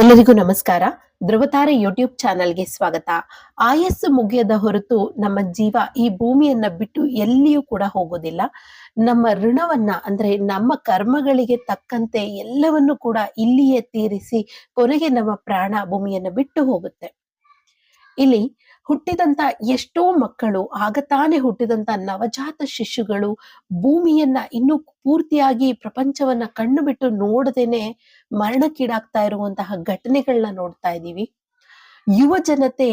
ಎಲ್ಲರಿಗೂ ನಮಸ್ಕಾರ. ಧ್ರುವತಾರೆ ಯೂಟ್ಯೂಬ್ ಚಾನೆಲ್ಗೆ ಸ್ವಾಗತ. ಆಯಸ್ಸು ಮುಗಿಯದ ಹೊರತು ನಮ್ಮ ಜೀವ ಈ ಭೂಮಿಯನ್ನ ಬಿಟ್ಟು ಎಲ್ಲಿಯೂ ಕೂಡ ಹೋಗೋದಿಲ್ಲ. ನಮ್ಮ ಋಣವನ್ನ ಅಂದ್ರೆ ನಮ್ಮ ಕರ್ಮಗಳಿಗೆ ತಕ್ಕಂತೆ ಎಲ್ಲವನ್ನು ಕೂಡ ಇಲ್ಲಿಯೇ ತೀರಿಸಿ ಕೊನೆಗೆ ನಮ್ಮ ಪ್ರಾಣ ಭೂಮಿಯನ್ನ ಬಿಟ್ಟು ಹೋಗುತ್ತೆ. ಇಲ್ಲಿ ಹುಟ್ಟಿದಂತ ಎಷ್ಟೋ ಮಕ್ಕಳು, ಆಗ ತಾನೇ ಹುಟ್ಟಿದಂತ ನವಜಾತ ಶಿಶುಗಳು ಭೂಮಿಯನ್ನ ಇನ್ನೂ ಪೂರ್ತಿಯಾಗಿ ಪ್ರಪಂಚವನ್ನ ಕಣ್ಣು ಬಿಟ್ಟು ನೋಡದೇನೆ ಮರಣಕ್ಕೀಡಾಗ್ತಾ ಇರುವಂತಹ ಘಟನೆಗಳನ್ನ ನೋಡ್ತಾ ಇದ್ದೀವಿ ಯುವ ಜನತೆ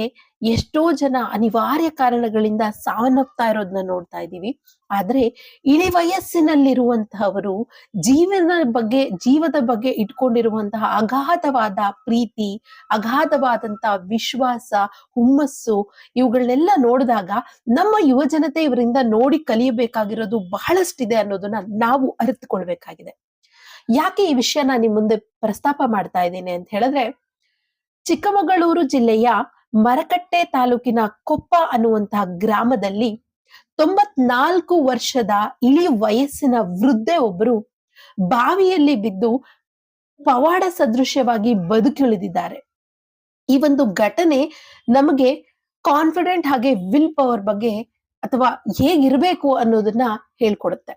ಎಷ್ಟೋ ಜನ ಅನಿವಾರ್ಯ ಕಾರಣಗಳಿಂದ ಸಾವನ್ನಪ್ತಾ ಇರೋದನ್ನ ನೋಡ್ತಾ ಇದ್ದೀವಿ. ಆದ್ರೆ ಇಳಿ ವಯಸ್ಸಿನಲ್ಲಿರುವಂತಹವರು ಜೀವನ ಬಗ್ಗೆ, ಜೀವದ ಬಗ್ಗೆ ಇಟ್ಕೊಂಡಿರುವಂತಹ ಅಗಾಧವಾದ ಪ್ರೀತಿ ಅಗಾಧವಾದಂತಹ ವಿಶ್ವಾಸ, ಹುಮ್ಮಸ್ಸು ಇವುಗಳನ್ನೆಲ್ಲ ನೋಡಿದಾಗ ನಮ್ಮ ಯುವ ಜನತೆ ಇವರಿಂದ ನೋಡಿ ಕಲಿಯಬೇಕಾಗಿರೋದು ಬಹಳಷ್ಟಿದೆ ಅನ್ನೋದನ್ನ ನಾವು ಅರಿತುಕೊಳ್ಬೇಕಾಗಿದೆ. ಯಾಕೆ ಈ ವಿಷಯ ನಾನು ನಿಮ್ ಮುಂದೆ ಪ್ರಸ್ತಾಪ ಮಾಡ್ತಾ ಇದ್ದೇನೆ ಅಂತ ಹೇಳಿದ್ರೆ ಚಿಕ್ಕಮಗಳೂರು ಜಿಲ್ಲೆಯ ಮರಕಟ್ಟೆ ತಾಲೂಕಿನ ಕೊಪ್ಪ ಅನ್ನುವಂತಹ ಗ್ರಾಮದಲ್ಲಿ ತೊಂಬತ್ನಾಲ್ಕು ವರ್ಷದ ಇಳಿ ವಯಸ್ಸಿನ ವೃದ್ಧೆ ಒಬ್ಬರು ಬಾವಿಯಲ್ಲಿ ಬಿದ್ದು ಪವಾಡ ಸದೃಶ್ಯವಾಗಿ ಬದುಕುಳಿದಿದ್ದಾರೆ. ಈ ಒಂದು ಘಟನೆ ನಮಗೆ ಕಾನ್ಫಿಡೆಂಟ್ ಹಾಗೆ ವಿಲ್ ಪವರ್ ಬಗ್ಗೆ ಅಥವಾ ಹೇಗಿರಬೇಕು ಅನ್ನೋದನ್ನ ಹೇಳ್ಕೊಡುತ್ತೆ.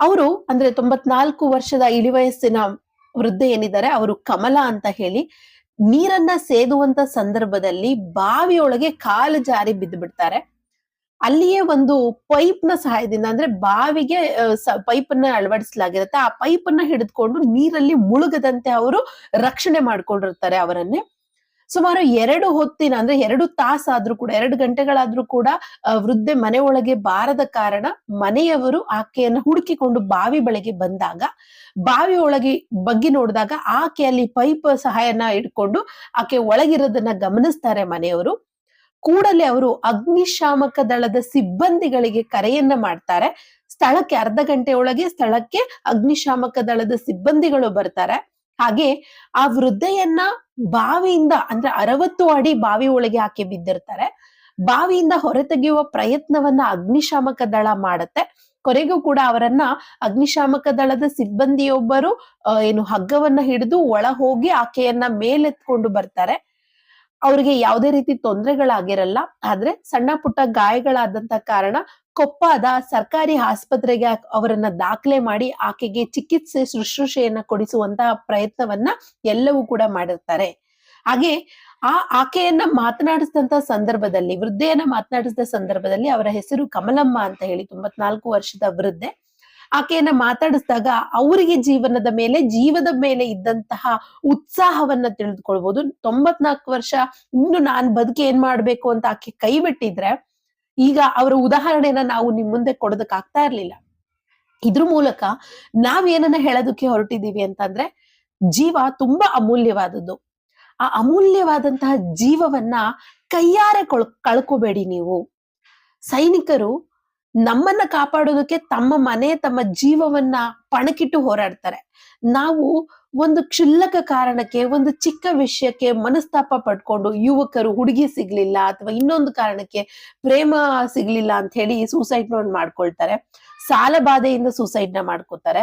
ಅವರು ಅಂದ್ರೆ ತೊಂಬತ್ನಾಲ್ಕು ವರ್ಷದ ಇಳಿವಯಸ್ಸಿನ ವೃದ್ಧೆ ಏನಿದ್ದಾರೆ, ಅವರು ಕಮಲ ಅಂತ ಹೇಳಿ ನೀರನ್ನ ಸೇದುವಂತ ಸಂದರ್ಭದಲ್ಲಿ ಬಾವಿಯೊಳಗೆ ಕಾಲು ಜಾರಿ ಬಿದ್ದು ಬಿಡ್ತಾರೆ ಅಲ್ಲಿಯೇ ಒಂದು ಪೈಪ್ನ ಸಹಾಯದಿಂದ ಅಂದ್ರೆ ಬಾವಿಗೆ ಪೈಪ್ ಅನ್ನ ಅಳವಡಿಸಲಾಗಿರುತ್ತೆ. ಆ ಪೈಪ್ ಅನ್ನ ಹಿಡಿದುಕೊಂಡು ನೀರಲ್ಲಿ ಮುಳುಗದಂತೆ ಅವರು ರಕ್ಷಣೆ ಮಾಡ್ಕೊಂಡಿರ್ತಾರೆ ಅವರನ್ನೇ. ಸುಮಾರು ಎರಡು ಹೊತ್ತಿನ ಅಂದ್ರೆ ಎರಡು ತಾಸಾದ್ರೂ ಕೂಡ, ಎರಡು ಗಂಟೆಗಳಾದ್ರೂ ಕೂಡ ವೃದ್ಧೆ ಮನೆ ಒಳಗೆ ಬಾರದ ಕಾರಣ ಮನೆಯವರು ಆಕೆಯನ್ನ ಹುಡುಕಿಕೊಂಡು ಬಾವಿ ಬಳಿಗೆ ಬಂದಾಗ, ಬಾವಿ ಒಳಗೆ ಬಗ್ಗಿ ನೋಡಿದಾಗ ಆಕೆ ಅಲ್ಲಿ ಪೈಪ್ ಸಹಾಯನ ಇಟ್ಕೊಂಡು ಆಕೆ ಒಳಗಿರೋದನ್ನ ಗಮನಿಸ್ತಾರೆ ಮನೆಯವರು. ಕೂಡಲೇ ಅವರು ಅಗ್ನಿಶಾಮಕ ದಳದ ಸಿಬ್ಬಂದಿಗಳಿಗೆ ಕರೆಯನ್ನ ಮಾಡ್ತಾರೆ. ಸ್ಥಳಕ್ಕೆ ಅರ್ಧ ಗಂಟೆ ಸ್ಥಳಕ್ಕೆ ಅಗ್ನಿಶಾಮಕ ದಳದ ಸಿಬ್ಬಂದಿಗಳು ಬರ್ತಾರೆ. ಹಾಗೆ ಆ ವೃದ್ಧೆಯನ್ನ ಬಾವಿಯಿಂದ ಅಂದ್ರೆ ಅರವತ್ತು ಅಡಿ ಬಾವಿ ಒಳಗೆ ಆಕೆ ಬಿದ್ದಿರ್ತಾರೆ. ಬಾವಿಯಿಂದ ಹೊರತೆಗೆಯುವ ಪ್ರಯತ್ನವನ್ನ ಅಗ್ನಿಶಾಮಕ ದಳ ಮಾಡತ್ತೆ. ಕೊನೆಗೂ ಕೂಡ ಅವರನ್ನ ಅಗ್ನಿಶಾಮಕ ದಳದ ಸಿಬ್ಬಂದಿಯೊಬ್ಬರು ಏನು ಹಗ್ಗವನ್ನ ಹಿಡಿದು ಒಳ ಹೋಗಿ ಆಕೆಯನ್ನ ಮೇಲೆತ್ಕೊಂಡು ಬರ್ತಾರೆ. ಅವ್ರಿಗೆ ಯಾವುದೇ ರೀತಿ ತೊಂದರೆಗಳಾಗಿರಲ್ಲ. ಆದ್ರೆ ಸಣ್ಣ ಪುಟ್ಟ ಗಾಯಗಳಾದಂತ ಕಾರಣ ಕೊಪ್ಪದ ಸರ್ಕಾರಿ ಆಸ್ಪತ್ರೆಗೆ ಅವರನ್ನ ದಾಖಲೆ ಮಾಡಿ ಆಕೆಗೆ ಚಿಕಿತ್ಸೆ ಶುಶ್ರೂಷೆಯನ್ನ ಕೊಡಿಸುವಂತಹ ಪ್ರಯತ್ನವನ್ನ ಎಲ್ಲವೂ ಕೂಡ ಮಾಡಿರ್ತಾರೆ. ಹಾಗೆ ಆ ಆಕೆಯನ್ನ ಮಾತನಾಡಿಸಿದಂತ ಸಂದರ್ಭದಲ್ಲಿ, ವೃದ್ಧೆಯನ್ನ ಮಾತನಾಡಿಸಿದ ಸಂದರ್ಭದಲ್ಲಿ ಅವರ ಹೆಸರು ಕಮಲಮ್ಮ ಅಂತ ಹೇಳಿ ತೊಂಬತ್ನಾಲ್ಕು ವರ್ಷದ ವೃದ್ಧೆ. ಆಕೆಯನ್ನ ಮಾತಾಡಿಸಿದಾಗ ಅವರಿಗೆ ಜೀವನದ ಮೇಲೆ, ಜೀವದ ಮೇಲೆ ಇದ್ದಂತಹ ಉತ್ಸಾಹವನ್ನ ತಿಳಿದುಕೊಳ್ಬಹುದು ತೊಂಬತ್ನಾಲ್ಕು ವರ್ಷ ಇನ್ನು ನಾನ್ ಬದುಕಿ ಏನ್ ಮಾಡ್ಬೇಕು ಅಂತ ಆಕೆ ಕೈ ಬಿಟ್ಟಿದ್ರೆ ಈಗ ಅವರ ಉದಾಹರಣೆನ ನಾವು ನಿಮ್ ಮುಂದೆ ಕೊಡೋದಕ್ಕಾಗ್ತಾ ಇರ್ಲಿಲ್ಲ. ಇದ್ರ ಮೂಲಕ ನಾವ್ ಏನನ್ನ ಹೇಳೋದಕ್ಕೆ ಹೊರಟಿದೀವಿ ಅಂತಂದ್ರೆ, ಜೀವ ತುಂಬಾ ಅಮೂಲ್ಯವಾದದ್ದು. ಆ ಅಮೂಲ್ಯವಾದಂತಹ ಜೀವವನ್ನ ಕೈಯಾರೆ ಕೊಳ್, ಕಳ್ಕೋಬೇಡಿ ನೀವು. ಸೈನಿಕರು ನಮ್ಮನ್ನ ಕಾಪಾಡೋದಕ್ಕೆ ತಮ್ಮ ಮನೆ, ತಮ್ಮ ಜೀವವನ್ನ ಪಣಕಿಟ್ಟು ಹೋರಾಡ್ತಾರೆ. ನಾವು ಒಂದು ಕ್ಷುಲ್ಲಕ ಕಾರಣಕ್ಕೆ, ಒಂದು ಚಿಕ್ಕ ವಿಷಯಕ್ಕೆ ಮನಸ್ತಾಪ ಪಡ್ಕೊಂಡು ಯುವಕರು ಹುಡುಗಿ ಸಿಗ್ಲಿಲ್ಲ ಅಥವಾ ಇನ್ನೊಂದು ಕಾರಣಕ್ಕೆ ಪ್ರೇಮ ಸಿಗ್ಲಿಲ್ಲ ಅಂತ ಹೇಳಿ ಸೂಸೈಡ್ ನೋಡ್ ಮಾಡ್ಕೊಳ್ತಾರೆ. ಸಾಲ ಬಾಧೆಯಿಂದ ಸೂಸೈಡ್ನ ಮಾಡ್ಕೋತಾರೆ.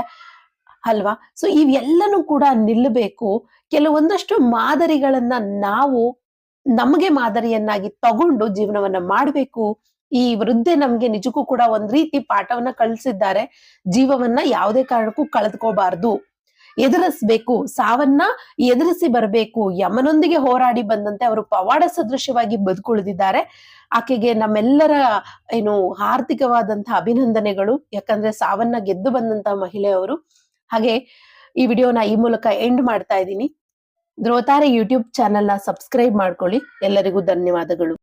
ಅಲ್ವಾ? ಸೊ ಇವೆಲ್ಲನೂ ಕೂಡ ನಿಲ್ಲಬೇಕು. ಕೆಲವೊಂದಷ್ಟು ಮಾದರಿಗಳನ್ನ ನಾವು ನಮಗೆ ಮಾದರಿಯನ್ನಾಗಿ ತಗೊಂಡು ಜೀವನವನ್ನ ಮಾಡಬೇಕು. ಈ ವೃದ್ಧೆ ನಮ್ಗೆ ನಿಜಕ್ಕೂ ಕೂಡ ಒಂದ್ ರೀತಿ ಪಾಠವನ್ನ ಕಳ್ಸಿದ್ದಾರೆ. ಜೀವವನ್ನ ಯಾವುದೇ ಕಾರಣಕ್ಕೂ ಕಳೆದುಕೋಬಾರ್ದು. ಎದುರಿಸ್ಬೇಕು, ಸಾವನ್ನ ಎದುರಿಸಿ ಬರಬೇಕು, ಯಮನೊಂದಿಗೆ ಹೋರಾಡಿ ಬಂದಂತೆ ಅವರು ಪವಾಡ ಸದೃಶ್ಯವಾಗಿ ಬದುಕುಳಿದಿದ್ದಾರೆ. ಆಕೆಗೆ ನಮ್ಮೆಲ್ಲರ ಏನು ಆರ್ಥಿಕವಾದಂತಹ ಅಭಿನಂದನೆಗಳು. ಯಾಕಂದ್ರೆ ಸಾವನ್ನ ಗೆದ್ದು ಬಂದಂತಹ ಮಹಿಳೆಯವರು. ಹಾಗೆ ಈ ವಿಡಿಯೋನ ಈ ಮೂಲಕ ಎಂಡ್ ಮಾಡ್ತಾ ಇದ್ದೀನಿ. ಧ್ರುವತಾರೆ ಯೂಟ್ಯೂಬ್ ಚಾನೆಲ್ನ ಸಬ್ಸ್ಕ್ರೈಬ್ ಮಾಡ್ಕೊಳ್ಳಿ. ಎಲ್ಲರಿಗೂ ಧನ್ಯವಾದಗಳು.